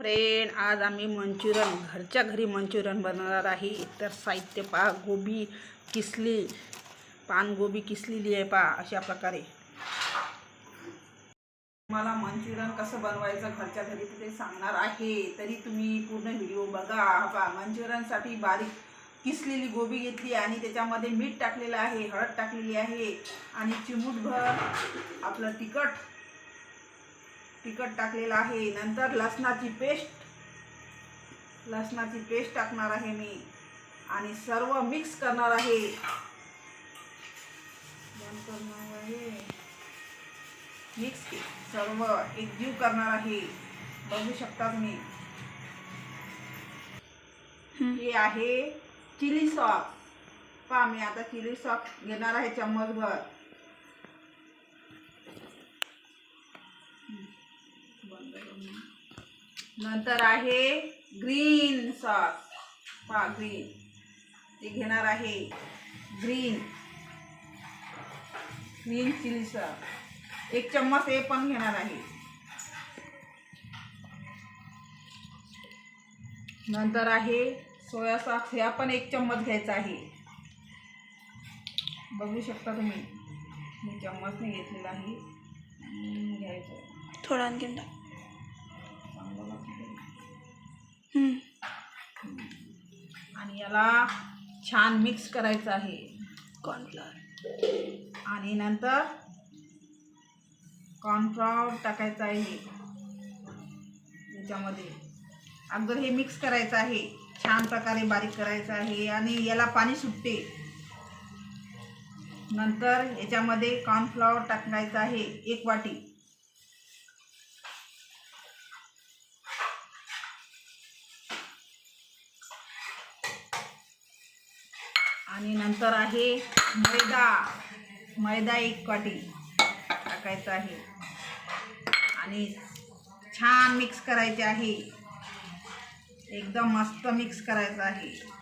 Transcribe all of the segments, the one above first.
Friend आज आम्ही Manchurian घरच्या घरी मंचुरियन बनवणार आहे. तर साहित्य पहा गोबी किसली पान गोबी किसलेली आहे पहा अशा प्रकारे. मला मंचुरियन कसं बनवायचं घरच्या घरी तिथे सांगणार आहे. तरी तुम्ही पूर्ण व्हिडिओ बघा. पहा मंचुरियनसाठी बारीक किसलेली गोबी घेतली आणि त्याच्यामध्ये मीठ टाकलेलं आहे हळद टाकलेली आहे आणि चिमूटभर आपलं तिखट तिखट टाकलेलं आहे. नंतर लसणाची पेस्ट. लसणाची पेस्ट टाकणार आहे मी. आणि सर्व मिक्स करणार आहे. बंद करणार आहे. मिक्स सर्व एकजीव करणार आहे. बघू शकता तुम्ही हे आहे चिली सॉस. पहा मी आता चिली सॉस घेणार आहे चम्मचभर. नंतर आहे ग्रीन सॉस. पा ग्रीन. ते घेणार आहे ग्रीन. Green chilli sauce. एक चम्मच हे पण घेणार आहे. नंतर आहे सोया सॉस. ह्या पण एक चम्मच घ्यायचा आहे. बघू शकता तुम्ही. मी चम्मचने घेतलेला आहे. घ्यायचं थोडा आणखी आणि याला छान मिक्स करायचं आहे. कॉर्नफ्लॉवर आणि नंतर कॉर्नफ्लॉवर टाकायचं आहे. याच्यामध्ये. अगोदर हे मिक्स करायचं आहे. छान प्रकारे बारीक करायचं आहे आणि याला पाणी सुटते. नंतर याच्यामध्ये कॉर्नफ्लॉवर टाकायचं आहे एक वाटी. आणि नंतर आहे मैदा. मैदा एक वाटी टाकायचा आहे. आणि छान मिक्स करायचे आहे. एकदम मस्त मिक्स करायचं आहे.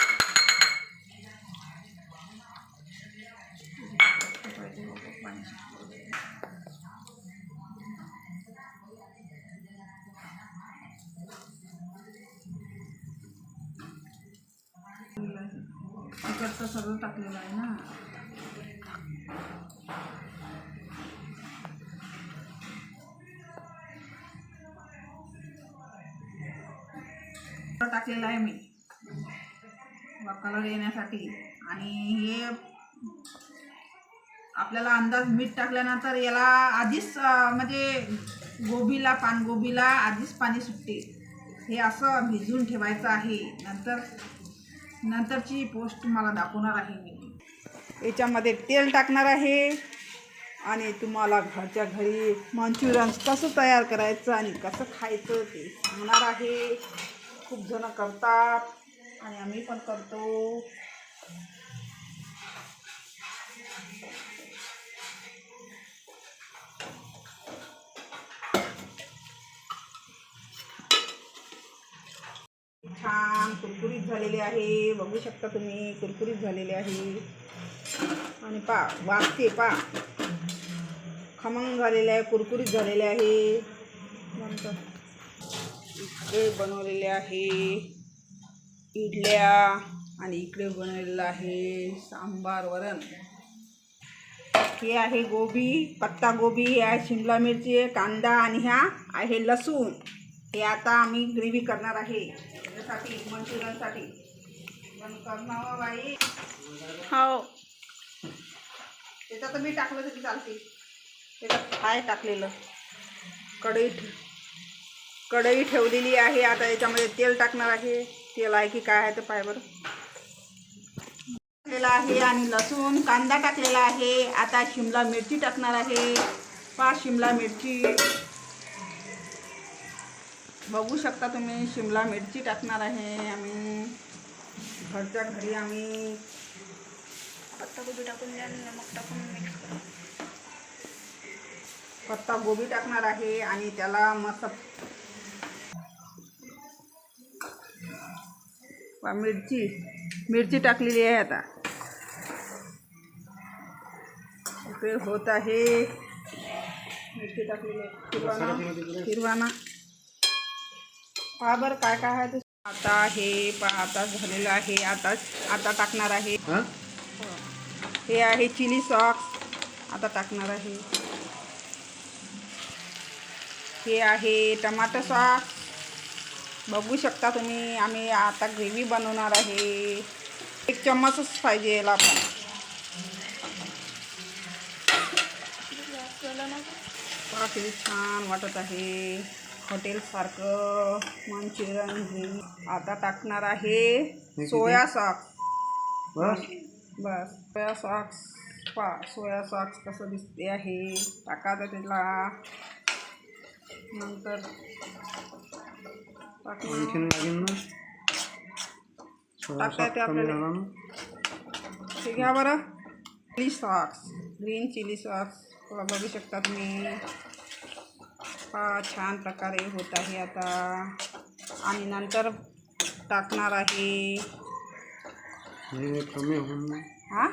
तिकडचं सगळं टाकलेलं आहे ना. टाकलेलं आहे मी. कलर येण्यासाठी. आणि हे आपल्याला अंदाज मीठ टाकल्यानंतर याला आधीच म्हणजे गोबीला पानगोबीला आधीच पाणी सुटते. हे असं भिजवून ठेवायचं आहे. नंतर नंतरची पोस्ट तुम्हाला दाखवणार आहे मी. याच्यामध्ये तेल टाकणार आहे आणि तुम्हाला घरच्या घरी मंचुरियन कसं तयार करायचं आणि कसं खायचं ते सांगणार आहे. खूप जणं करतात आणि आम्ही पण करतो. छान कुरकुरीत झालेले आहे. बघू शकता तुम्ही कुरकुरीत झालेले आहे. आणि पा वाजते पा. खमंग झालेले आहे कुरकुरीत झालेले आहे. नंतर इकडे बनवलेले आहे इडल्या आणि इकडे बनवलेलं आहे सांबार वरण. हे आहे गोबी पत्ता गोबी हे आहे शिमला मिरची आहे कांदा आणि ह्या आहे लसूण. हे आता आम्ही ग्रेव्ही करणार आहे. त्याच्यासाठी मंचुरियनसाठी. पण करणार बाई. हो. त्याच्यात मी टाकलं तरी चालते. त्याच्यात काय टाकलेलं? कढई कढई ठेवलेली आहे. आता याच्यामध्ये तेल टाकणार आहे. तेल आहे की काय आहे ते पाय बरं. टाकलेला आहे आणि लसूण कांदा टाकलेला आहे. आता शिमला मिरची टाकणार आहे. पाच शिमला मिरची. बघू शकता तुम्ही शिमला मिरची टाकणार आहे आम्ही. घरच्या घरी आम्ही पत्ताकोबी टाकून द्या आणि नमक टाकून मिक्स करा. पत्ता गोबी टाकणार आहे आणि त्याला मस्त वा मिरची मिरची टाकलेली आहे आता. होत आहे. मिरची टाकलेली आहे. हिरवाना हिरवाना पहा बरं काय काय आहे ते. आता हे पहा आता झालेलं आहे. आता आता टाकणार आहे. हा? आहे चिली सॉस आता टाकणार आहे. हे आहे टमाटर सॉस बघू शकता तुम्ही आम्ही आता ग्रेव्ही बनवणार आहे. एक चम्मचच पाहिजे याला पण पहा किती छान वाटत आहे. हॉटेलसारखं मंचुरियन ग्रेव्ही आता टाकणार आहे सोया सॉस बस? बस. सोया सॉक्स. पा सोया सॉक्स कसं दिसते आहे? टाकायचं त्याला. नंतर आणखीन लागेल ना? आपल्याला. हे घ्या बरं. चिली सॉक्स. ग्रीन चिली सॉक्स. बघू शकता तुम्ही. छान प्रकारे होत आहे आता. आणि नंतर टाकणार आहे. हे हा?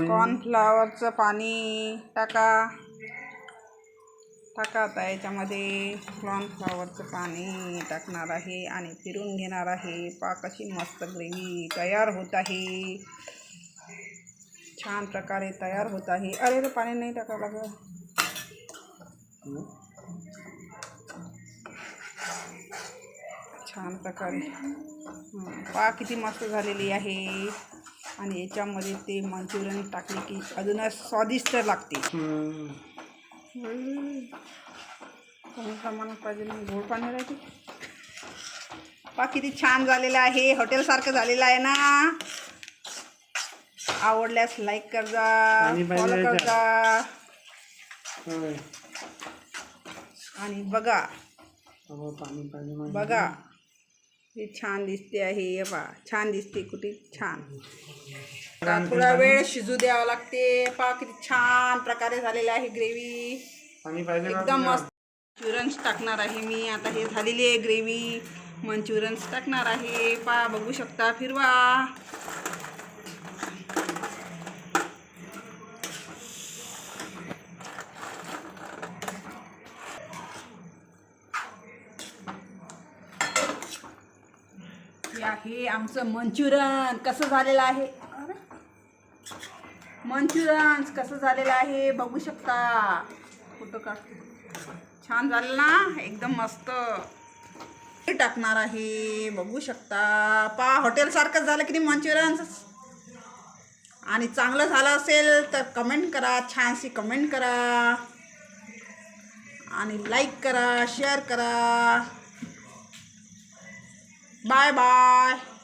कॉर्नफ्लावरचं पाणी टाका. टाका आता याच्यामध्ये. कॉर्नफ्लावरचं पाणी टाकणार आहे आणि फिरून घेणार आहे. पा कशी मस्त ग्रेव्ही तयार होत आहे. छान प्रकारे तयार होत आहे. अरे पाणी नाही टाकावं लागलं. छान प्रकारे. पहा किती मस्त झालेली आहे. आणि याच्यामध्ये ते मंचुरियन टाकले की अजूनच स्वादिष्ट लागते. कमी प्रमाणात पाहिजे गोड पाणी राहते. पहा किती छान झालेलं आहे. हॉटेलसारखं झालेलं आहे ना. आवडल्यास लाईक कर जा पाणी पाहिजे फॉलो कर याच्यात. जा होय. आणि बघा. माझ्या. बघा. हे छान दिसते आहे हे पहा. छान दिसते कुठे? छान. आता थोडा वेळ शिजू द्यावा लागते. पहा किती छान प्रकारे झालेले आहे ग्रेव्ही. पाणी पाहिजे का एकदम? मस्त. मंचुरियन्स टाकणार आहे मी. आता हे झालेली आहे ग्रेव्ही. मंचुरियन्स टाकणार आहे. पहा बघू शकता फिरवा. आहे. आमचं मंचुरियन कसं झालेलं आहे? मंचुरन कसं झालेलं आहे बघू शकता. फोटो काढ. छान झालं ना? एकदम मस्त. हे टाकणार आहे. बघू शकता. पा हॉटेलसारखंच झालं की नाही मंचुरियन आणि चांगलं झालं असेल तर कमेंट करा. छानशी कमेंट करा. आणि लाईक करा शेअर करा. Bye bye.